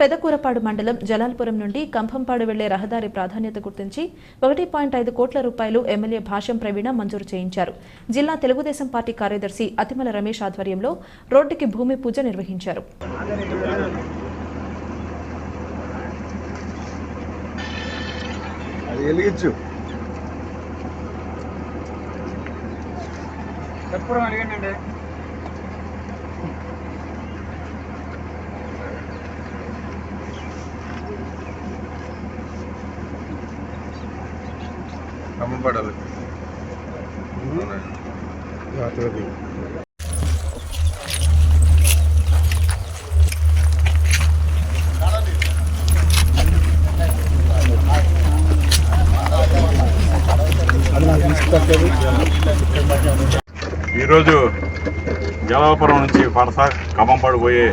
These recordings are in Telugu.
పెదకూరపాడు మండలం జలాల్పురం నుండి కంభంపాడు వెళ్ళే రహదారి ప్రాధాన్యత గుర్తించి ఒకటి పాయింట్ ఐదు కోట్ల రూపాయలు ఎమ్మెల్యే భాష్యం ప్రవీణ మంజూరు చేయించారు. జిల్లా తెలుగుదేశం పార్టీ కార్యదర్శి అతిమల రమేష్ ఆధ్వర్యంలో రోడ్డుకి భూమి పూజ నిర్వహించారు. అడిగండి అమ్మబడాలి. ఈరోజు జలాపురం నుంచి వరస ఖమ్మంపాడు పోయే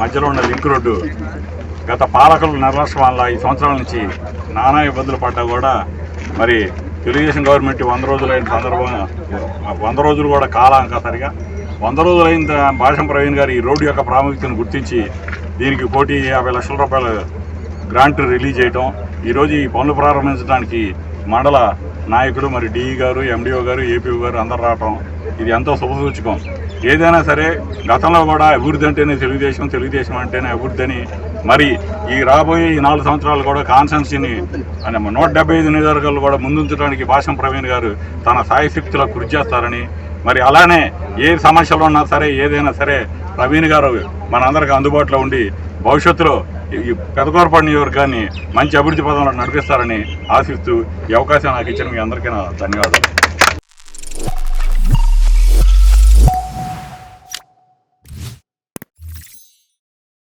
మధ్యలో ఉన్న లింక్ రోడ్డు గత పాలకుల నిర్లక్ష్యం వల్ల ఈ సంవత్సరాల నుంచి నానా ఇబ్బందులు పడ్డా కూడా మరి తెలుగుదేశం గవర్నమెంట్ వంద రోజులైన సందర్భంగా వంద రోజులు కూడా కాలం సరిగా. వంద రోజులైన త- భాషం ప్రవీణ్ గారు ఈ రోడ్డు యొక్క ప్రాముఖ్యతను గుర్తించి దీనికి కోటి యాభై లక్షల రూపాయల గ్రాంట్ రిలీజ్ చేయటం ఈరోజు ఈ పనులు ప్రారంభించడానికి మండల నాయకులు మరి డిఈ గారు ఎండిఓ గారు ఏపీఓ గారు అందరు రావటం ఇది ఎంతో శుభసూచకం ఏదైనా సరే గతంలో కూడా అభివృద్ధి అంటేనే తెలుగుదేశం తెలుగుదేశం అంటేనే అభివృద్ధి అని మరి ఈ రాబోయే ఈ నాలుగు సంవత్సరాలు కూడా కాన్స్టెన్సీని అంటే నూట డెబ్బై ఐదు నియోజకవర్గాలు కూడా ముందుంచడానికి భాషం ప్రవీణ్ గారు తన సాయశక్తిలో కృషి చేస్తారని మరి అలానే ఏ సమస్యలు ఉన్నా సరే ఏదైనా సరే ప్రవీణ్ గారు మనందరికీ అందుబాటులో ఉండి భవిష్యత్తులో ఈ పెదకూరపాడు నియోజకవర్గాన్ని మంచి అభివృద్ధి పదంలో నడిపిస్తారని ఆశిస్తూ ఈ అవకాశం నాకు ఇచ్చిన మీ అందరికీ నా ధన్యవాదాలు.